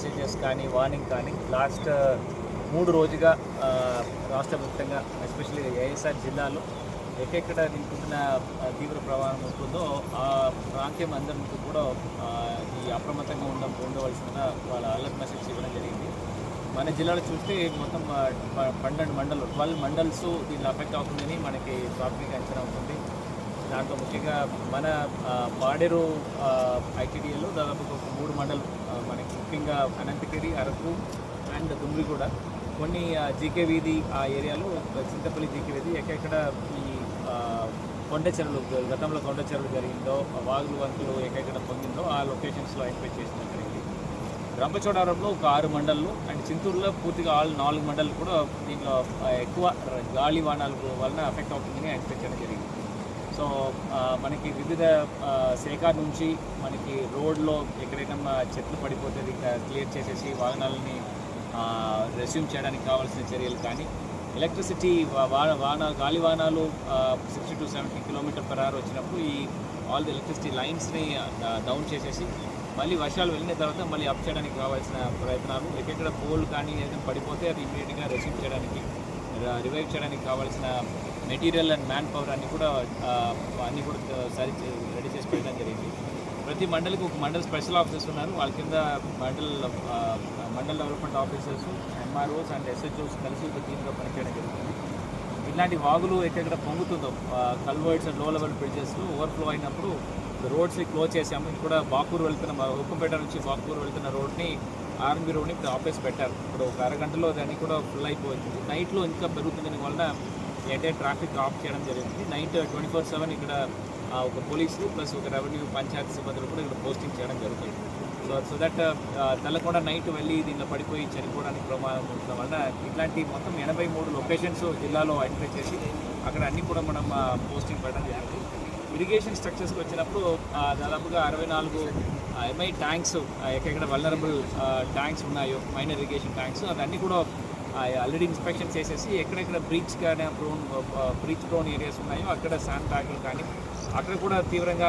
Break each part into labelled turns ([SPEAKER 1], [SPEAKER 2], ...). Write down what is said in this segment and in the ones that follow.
[SPEAKER 1] Messages కానీ warning కానీ last uh, మూడు రోజుగా uh, రాష్ట్ర వ్యాప్తంగా ఎస్పెషల్లీ ఏఎస్ఆర్ జిల్లాలో ఎక్కడెక్కడ నింపుతున్న uh, తీవ్ర ప్రవాహం ఉంటుందో ఆ ప్రాంతం అందరికీ కూడా ఈ అప్రమత్తంగా ఉండ ఉండవలసిన వాళ్ళ అలర్ట్ మెసేజ్ ఇవ్వడం జరిగింది. మన జిల్లాలో చూస్తే మొత్తం పన్నెండు మండలు ట్వెల్వ్ మండల్స్ దీనిలో అఫెక్ట్ అవుతుందని మనకి ప్రాథమిక అంచనా ఉంటుంది. దాంట్లో ముఖ్యంగా మన పాడేరు ఐటీడీఏలో దాదాపు ఒక మూడు మండలం మనకి ముఖ్యంగా అనంతగిరి అరకు అండ్ దుమ్రిగూడ కొన్ని జీకే వీధి ఆ ఏరియాలో చింతపల్లి జీకే వీధి ఎక్కడెక్కడ ఈ కొండ చెరువులు గతంలో కొండ చెరువులు జరిగిందో వాగులు వంతులు ఎక్కడెక్కడ పొందిందో ఆ లొకేషన్స్లో ఐడెంటిఫై చేసిన జరిగింది. రంపచోడవరంలో ఒక ఆరు మండళ్ళు అండ్ చింతూరులో పూర్తిగా ఆల్ నాలుగు మండలు కూడా దీంట్లో ఎక్కువ గాలి వానాలు వలన అఫెక్ట్ అవుతుందని ఐడెంటిఫై చేయడం జరిగింది. సో మనకి వివిధ శాఖ నుంచి మనకి రోడ్లో ఎక్కడైనా చెట్లు పడిపోతే క్లియర్ చేసేసి వాహనాలని రెస్యూమ్ చేయడానికి కావాల్సిన చర్యలు కానీ ఎలక్ట్రిసిటీ వాహన గాలి వాహనాలు sixty to seventy kilometre per hour వచ్చినప్పుడు ఈ ఆల్ ది ఎలక్ట్రిసిటీ లైన్స్ని డౌన్ చేసేసి మళ్ళీ వర్షాలు వెళ్ళిన తర్వాత మళ్ళీ అప్ చేయడానికి కావాల్సిన ప్రయత్నాలు ఎక్కడెక్కడ పోల్ కానీ ఏదైనా పడిపోతే అది ఇమీడియట్గా రెస్యూమ్ చేయడానికి రివైవ్ చేయడానికి కావాల్సిన మెటీరియల్ అండ్ మ్యాన్ పవర్ అన్ని కూడా అన్నీ అన్ని కూడా సరి రెడీ చేసి పెట్టడం జరిగింది. ప్రతి మండలికి ఒక మండల్ స్పెషల్ ఆఫీసర్స్ ఉన్నారు. వాళ్ళ కింద mandal mandal development officers MROs and SHOs కలిసి ఒక టీమ్గా పనిచేయడం జరుగుతుంది. ఇలాంటి వాగులు ఎక్కడెక్కడ పొంగుతుందో కల్వర్డ్స్ అండ్లో లెవెల్ బ్రిడ్జెస్ ఓవర్ఫ్లో అయినప్పుడు రోడ్స్ని క్లోజ్ చేసాము ఇప్పుడు కూడా బాకూరు వెళ్తున్న మా ఉప్పంపేట నుంచి బాకూరు వెళ్తున్న రోడ్ని ఆర్మీ రోడ్ని ఇప్పుడు పెట్టారు. ఇప్పుడు ఒక అరగంటలో దాన్ని కూడా ఫుల్ అయిపోయింది. నైట్లో ఇంకా పెరుగుతుందని వలన ఎంటైర్ ట్రాఫిక్ ఆఫ్ చేయడం జరిగింది నైట్ ట్వంటీ ఫోర్ సెవెన్ ఇక్కడ ఒక పోలీసులు ప్లస్ ఒక రెవెన్యూ పంచాయతీ సిబ్బందులు కూడా ఇక్కడ పోస్టింగ్ చేయడం జరుగుతుంది. So so that Tellakonda night వెళ్ళి దీనిలో పడిపోయి చనిపోవడానికి ప్రమాదం ఉండడం వల్ల ఇట్లాంటి మొత్తం ఎనభై మూడు లొకేషన్స్ జిల్లాలో ఐడెంటిఫై చేసి అక్కడ అన్నీ కూడా మనం పోస్టింగ్ పెట్టడం జరిగింది. ఇరిగేషన్ స్ట్రక్చర్స్కి వచ్చినప్పుడు దాదాపుగా అరవై నాలుగు ఎంఐ ట్యాంక్స్ ఎక్కడెక్కడ వల్నరబుల్ ట్యాంక్స్ ఉన్నాయో మైనర్ ఇరిగేషన్ ట్యాంక్స్ అవన్నీ కూడా ఆల్రెడీ ఇన్స్పెక్షన్ చేసేసి ఎక్కడెక్కడ బ్రీచ్ కానీ ప్రోన్ బ్రీచ్ ప్రోన్ ఏరియాస్ ఉన్నాయో అక్కడ శాండ్ బ్యాగులు కానీ అక్కడ కూడా తీవ్రంగా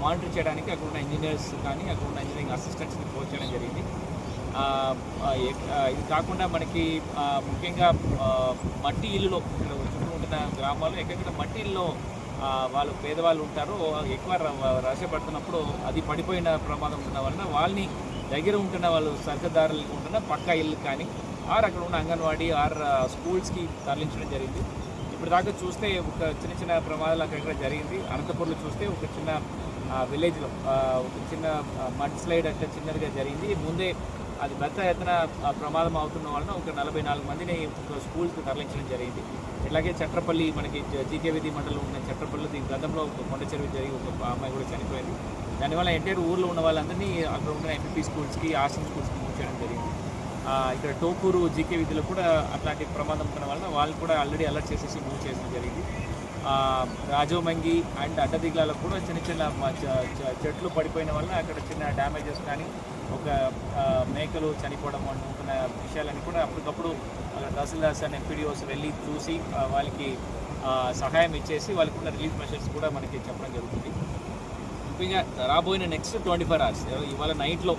[SPEAKER 1] మానిటర్ చేయడానికి అక్కడ ఉన్న ఇంజనీర్స్ కానీ అక్కడ ఉన్న ఇంజనీరింగ్ అసిస్టెంట్స్ని పోస్ట్ చేయడం జరిగింది. ఇది కాకుండా మనకి ముఖ్యంగా మట్టి ఇల్లులో చుట్టూ ఉంటున్న గ్రామాల్లో ఎక్కడెక్కడ మట్టి ఇల్లులో వాళ్ళు పేదవాళ్ళు ఉంటారో ఎక్కువ ర- రసపడుతున్నప్పుడు అది పడిపోయిన ప్రమాదం ఉన్న వలన వాళ్ళని దగ్గర ఉంటున్న వాళ్ళు సర్కదారులు ఉంటున్న పక్క ఇల్లు కానీ ఆర్ అక్కడ ఉన్న అంగన్వాడీ ఆర్ స్కూల్స్కి తరలించడం జరిగింది. ఇప్పుడు దాకా చూస్తే ఒక చిన్న చిన్న ప్రమాదాలు అక్కడ జరిగింది. అనంతపురంలో చూస్తే ఒక చిన్న విలేజ్లో ఒక చిన్న మడ్ స్లైడ్ అంటే చిన్నదిగా జరిగింది. ముందే అది పెద్ద ఎత్తున ఆ, ప్రమాదం అవుతున్న వలన ఒక నలభై నాలుగు మందిని ఒక స్కూల్కి తరలించడం జరిగింది. ఇట్లాగే చట్రపల్లి మనకి జీకే విధి మండలం ఉన్న చట్రపల్లి దీని గతంలో ఒక కొండ చెరువు జరిగి ఒక అమ్మాయి కూడా చనిపోయింది. దానివల్ల ఎంటైర్ ఊర్లో ఉన్న వాళ్ళందరినీ అక్కడ ఉన్న ఎంపీపీ స్కూల్స్కి ఆశ్రమ స్కూల్స్కి మూవ్ చేయడం జరిగింది. ఇక్కడ టోకూరు జీకే విధిలో కూడా అట్లాంటి ప్రమాదం ఉండడం వలన వాళ్ళు కూడా ఆల్రెడీ అలర్ట్ చేసేసి మూవ్ చేయడం జరిగింది. ఆ, రాజోమంగి అండ్ అడ్డదిగ్లాలకు కూడా చిన్న చిన్న చెట్లు పడిపోయిన వల్ల అక్కడ చిన్న డ్యామేజెస్ కానీ ఒక మేకలు చనిపోవడం అనుకున్న విషయాలని కూడా అప్పటికప్పుడు అక్కడ తహసీల్దార్స్ అండ్ ఎంపీడీఓస్ వెళ్ళి చూసి వాళ్ళకి సహాయం ఇచ్చేసి వాళ్ళకి ఉన్న రిలీఫ్ మెషర్స్ కూడా మనకి చెప్పడం జరుగుతుంది. ముఖ్యంగా రాబోయిన నెక్స్ట్ ట్వంటీ ఫోర్ అవర్స్ ఇవాళ నైట్లో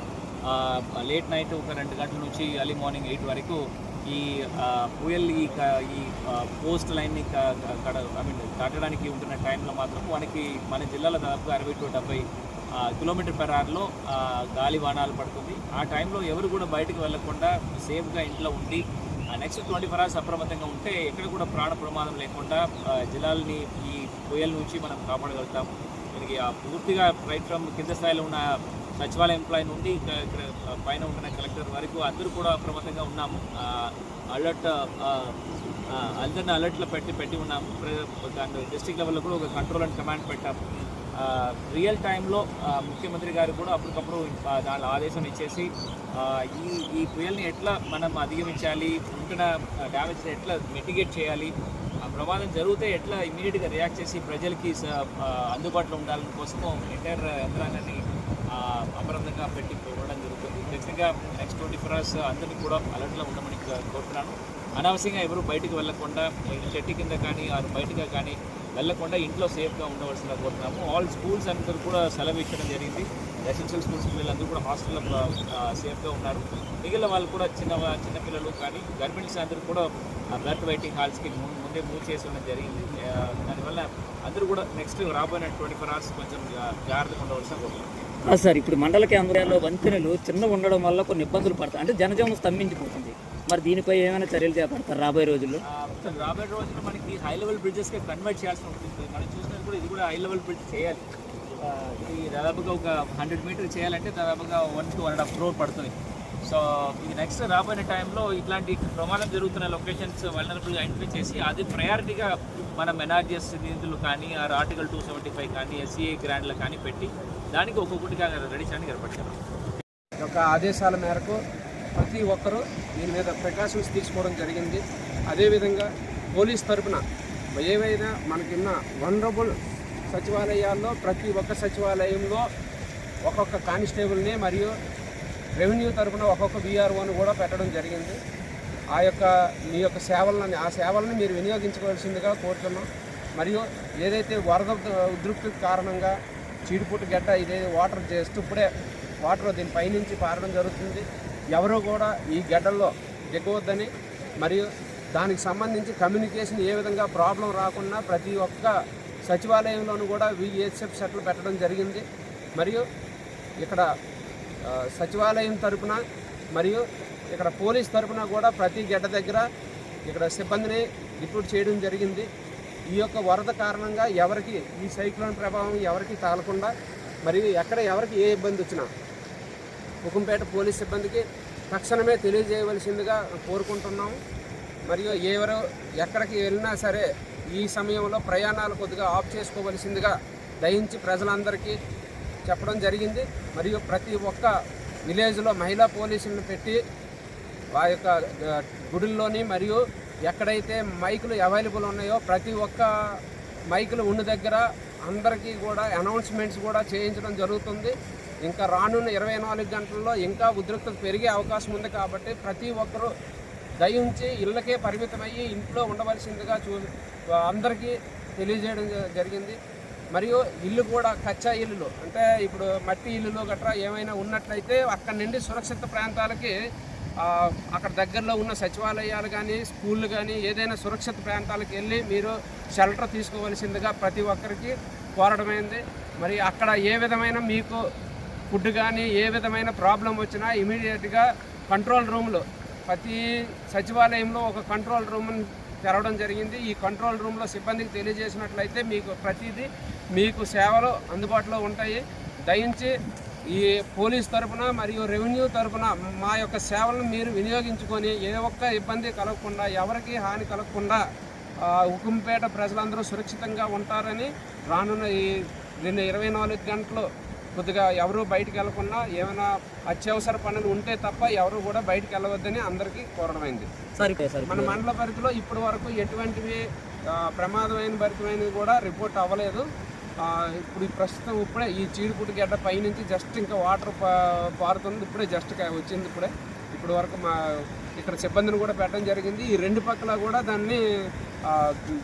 [SPEAKER 1] లేట్ నైట్ ఒక రెండు గంటల నుంచి ఎర్లీ మార్నింగ్ ఎయిట్ వరకు ఈ పుయల్ ఈ ఈ పోస్ట్ లైన్ని ఐ మీన్ దాటడానికి ఉంటున్న టైంలో మాత్రం మనకి మన జిల్లాలో దాదాపుగా అరవై టు డెబ్బై కిలోమీటర్ పర్ అవర్లో గాలి వానాలు పడుతుంది. ఆ టైంలో ఎవరు కూడా బయటకు వెళ్ళకుండా సేఫ్గా ఇంట్లో ఉండి నెక్స్ట్ ట్వంటీ ఫోర్ అవర్స్ అప్రమత్తంగా ఉంటే ఎక్కడ కూడా ప్రాణ ప్రమాదం లేకుండా జిల్లాలని ఈ పుయల్ నుంచి మనం కాపాడగలుగుతాం. మనకి ఆ పూర్తిగా రైట్ ఫ్రమ్ కింద స్థాయిలో ఉన్న సచివాలయ ఎంప్లాయీ నుండి ఇక్కడ ఇక్కడ పైన ఉంటున్న కలెక్టర్ వరకు అందరూ కూడా అప్రమత్తంగా ఉన్నాము. అలర్ట్ అందరిని అలర్ట్లో పెట్టి పెట్టి ఉన్నాము. ప్ర- డిస్టిక్ లెవెల్లో కూడా ఒక కంట్రోల్ అండ్ కమాండ్ పెట్టాము. రియల్ టైంలో ముఖ్యమంత్రి గారు కూడా అప్పటికప్పుడు దాని ఆదేశం ఇచ్చేసి ఈ ఈ పుయల్ని ఎట్లా మనం అధిగమించాలి? ఉంటున్న డ్యామేజ్ ఎట్లా మిటిగేట్ చేయాలి? ఆ ప్రమాదం జరిగితే ఎట్లా ఇమీడియట్గా రియాక్ట్ చేసి ప్రజలకి అందుబాటులో ఉండాలని కోసము ఎంటైర్ యంత్రాంగాన్ని ఆ, అమరంగా పెట్టి ఇవ్వడం జరుగుతుంది. ఖచ్చితంగా నెక్స్ట్ ట్వంటీ ఫోర్ అవర్స్ అందరినీ కూడా అలర్ట్లో ఉండమని కోరుతున్నాను. అనవసరంగా ఎవరు బయటికి వెళ్ళకుండా చెట్టు కింద కానీ ఆరు బయటగా కానీ వెళ్ళకుండా ఇంట్లో సేఫ్గా ఉండవలసిన కోరుతున్నాము. ఆల్ స్కూల్స్ అందరూ కూడా సెలవు ఇచ్చడం జరిగింది. రెసిడెన్షియల్ స్కూల్స్ పిల్లలందరూ కూడా హాస్టల్లో సేఫ్గా ఉన్నారు. మిగిలిన వాళ్ళు కూడా చిన్న చిన్నపిల్లలు చిన్న పిల్లలు కానీ గర్భిణీస్ అందరూ కూడా బ్లడ్ వెయిటింగ్ హాల్స్కి ముందే మూవ్ చేసి ఉండడం జరిగింది. దానివల్ల అందరూ కూడా నెక్స్ట్ రాబోయే ట్వంటీ ఫోర్ అవర్స్ కొంచెం జాగ్రత్తగా ఉండవలసిన కోరుతున్నాం
[SPEAKER 2] సార్ ఇప్పుడు మండల కేంద్రాల్లో వంతెనలు చిన్న ఉండడం వల్ల కొన్ని ఇబ్బందులు పడతాయి. అంటే జనజీవనం స్తంభించిపోతుంది. మరి దీనిపై ఏమైనా చర్యలు చేపడతారు రాబోయే రోజుల్లో?
[SPEAKER 1] రాబోయే రోజుల్లో మనకి హై లెవెల్ బ్రిడ్జెస్కి కన్వర్ట్ చేయాల్సి ఉంటుంది మనం చూసినప్పుడు కూడా ఇది కూడా హై లెవెల్ బ్రిడ్జ్ చేయాలి. ఇది దాదాపుగా ఒక హండ్రెడ్ మీటర్ చేయాలంటే దాదాపుగా one to one and half crore పడుతుంది. సో ఇది నెక్స్ట్ రాబోయే టైంలో ఇట్లాంటి ప్రమాదం జరుగుతున్న లొకేషన్స్ వల్నరబుల్గా ఐడెంటిఫై చేసి అది ప్రయారిటీగా మనం ఎన్ఆర్జిఎస్ నిధులు కానీ ఆ ఆర్టికల్ టూ సెవెంటీ ఫైవ్ కానీ ఎస్సీఏ గ్రాండ్లు కానీ పెట్టి దానికి ఒక్కొక్కటిగా రెడీ చేయడానికి ఏర్పడతారు
[SPEAKER 3] యొక్క ఆదేశాల మేరకు ప్రతి ఒక్కరూ దీని మీద ప్రికాషన్స్ తీసుకోవడం జరిగింది. అదేవిధంగా పోలీస్ తరఫున ఏవైనా మనకున్న వనరబుల్ సచివాలయాల్లో ప్రతి ఒక్క సచివాలయంలో ఒక్కొక్క కానిస్టేబుల్ని మరియు రెవెన్యూ తరపున ఒక్కొక్క బీఆర్ఓని కూడా పెట్టడం జరిగింది. ఆ యొక్క మీ యొక్క సేవలను ఆ సేవలను మీరు వినియోగించుకోవాల్సిందిగా కోరుతున్నాం. మరియు ఏదైతే వరద ఉధృతి కారణంగా చీడిపుట్టు గడ్డ ఇదే వాటర్ జస్ట్ ఇప్పుడే వాటర్ దీని పైనుంచి పారడం జరుగుతుంది. ఎవరు కూడా ఈ గడ్డల్లో దిగవద్దని మరియు దానికి సంబంధించి కమ్యూనికేషన్ ఏ విధంగా ప్రాబ్లం రాకుండా ప్రతి ఒక్క సచివాలయంలోనూ కూడా విఎస్ఎఫ్ సెట్లు పెట్టడం జరిగింది. మరియు ఇక్కడ సచివాలయం తరపున మరియు ఇక్కడ పోలీస్ తరపున కూడా ప్రతి గడ్డ దగ్గర ఇక్కడ సిబ్బందిని రిక్రూట్ చేయడం జరిగింది. ఈ యొక్క వరద కారణంగా ఎవరికి ఈ సైక్లోన్ ప్రభావం ఎవరికి తగలకుండా మరియు ఎక్కడ ఎవరికి ఏ ఇబ్బంది వచ్చినా హుకుంపేట పోలీస్ సిబ్బందికి తక్షణమే తెలియజేయవలసిందిగా కోరుకుంటున్నాము. మరియు ఎవరు ఎక్కడికి వెళ్ళినా సరే ఈ సమయంలో ప్రయాణాలు కొద్దిగా ఆఫ్ చేసుకోవలసిందిగా దయించి ప్రజలందరికీ చెప్పడం జరిగింది. మరియు ప్రతి ఒక్క విలేజ్లో మహిళా పోలీసులను పెట్టి వారి యొక్క గుడుల్లోని మరియు ఎక్కడైతే మైకులు అవైలబుల్ ఉన్నాయో ప్రతి ఒక్క మైకులు ఉన్న దగ్గర అందరికీ కూడా అనౌన్స్మెంట్స్ కూడా చేయించడం జరుగుతుంది. ఇంకా రానున్న ఇరవై నాలుగు గంటల్లో ఇంకా ఉద్రిక్తత పెరిగే అవకాశం ఉంది కాబట్టి ప్రతి ఒక్కరూ దయించి ఇళ్ళకే పరిమితమయ్యి ఇంట్లో ఉండవలసిందిగా చూ అందరికీ తెలియజేయడం జరిగింది. మరియు ఇల్లు కూడా కచ్చా ఇల్లులు. అంటే ఇప్పుడు మట్టి ఇల్లులు గట్రా ఏమైనా ఉన్నట్లయితే అక్కడి నుండి సురక్షిత ప్రాంతాలకి అక్కడ దగ్గరలో ఉన్న సచివాలయాలు కానీ స్కూళ్ళు కానీ ఏదైనా సురక్షిత ప్రాంతాలకు వెళ్ళి మీరు షెల్టర్ తీసుకోవలసిందిగా ప్రతి ఒక్కరికి కోరడమైంది. మరి అక్కడ ఏ విధమైన మీకు ఫుడ్ కానీ ఏ విధమైన ప్రాబ్లం వచ్చినా ఇమీడియట్గా కంట్రోల్ రూమ్లో ప్రతి సచివాలయంలో ఒక కంట్రోల్ రూమ్ని తెరవడం జరిగింది. ఈ కంట్రోల్ రూమ్లో సిబ్బందికి తెలియజేసినట్లయితే మీకు ప్రతిదీ మీకు సేవలు అందుబాటులో ఉంటాయి. దయించి ఈ పోలీస్ తరపున మరియు రెవెన్యూ తరపున మా యొక్క సేవలను మీరు వినియోగించుకొని ఏ ఒక్క ఇబ్బంది కలగకుండా ఎవరికి హాని కలగకుండా ఆ, ఉకుంపేట ప్రజలందరూ సురక్షితంగా ఉంటారని రానున్న ఈ రెండు ఇరవై నాలుగు గంటలు కొద్దిగా ఎవరు బయటికి వెళ్ళకుండా ఏమైనా అత్యవసర పనులు ఉంటే తప్ప ఎవరు కూడా బయటికి వెళ్ళవద్దని అందరికీ కోరడమైంది. మన మండల పరిధిలో ఇప్పటి వరకు ఎటువంటివి ప్రమాదమైన భరితమైనవి కూడా రిపోర్ట్ అవ్వలేదు. ఇప్పుడు ఈ ప్రస్తుతం ఇప్పుడే ఈ చీడిపుడి గడ్డ పైనుంచి జస్ట్ ఇంకా వాటర్ పారుతుంది ఇప్పుడే జస్ట్ వచ్చింది ఇప్పుడే. ఇప్పటి వరకు మా ఇక్కడ సిబ్బందిని కూడా పెట్టడం జరిగింది. ఈ రెండు పక్కల కూడా దాన్ని ఆ,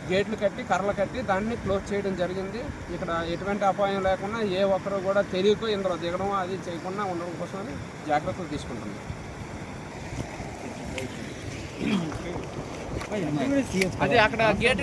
[SPEAKER 3] గేట్లు కట్టి కర్రలు కట్టి దాన్ని క్లోజ్ చేయడం జరిగింది. ఇక్కడ ఎటువంటి అపాయం లేకుండా ఏ ఒక్కరు కూడా తెలియకు ఇందులో దిగడం అది చేయకుండా ఉండడం కోసమని జాగ్రత్తలు తీసుకుంటున్నాం. అది అక్కడ గేట్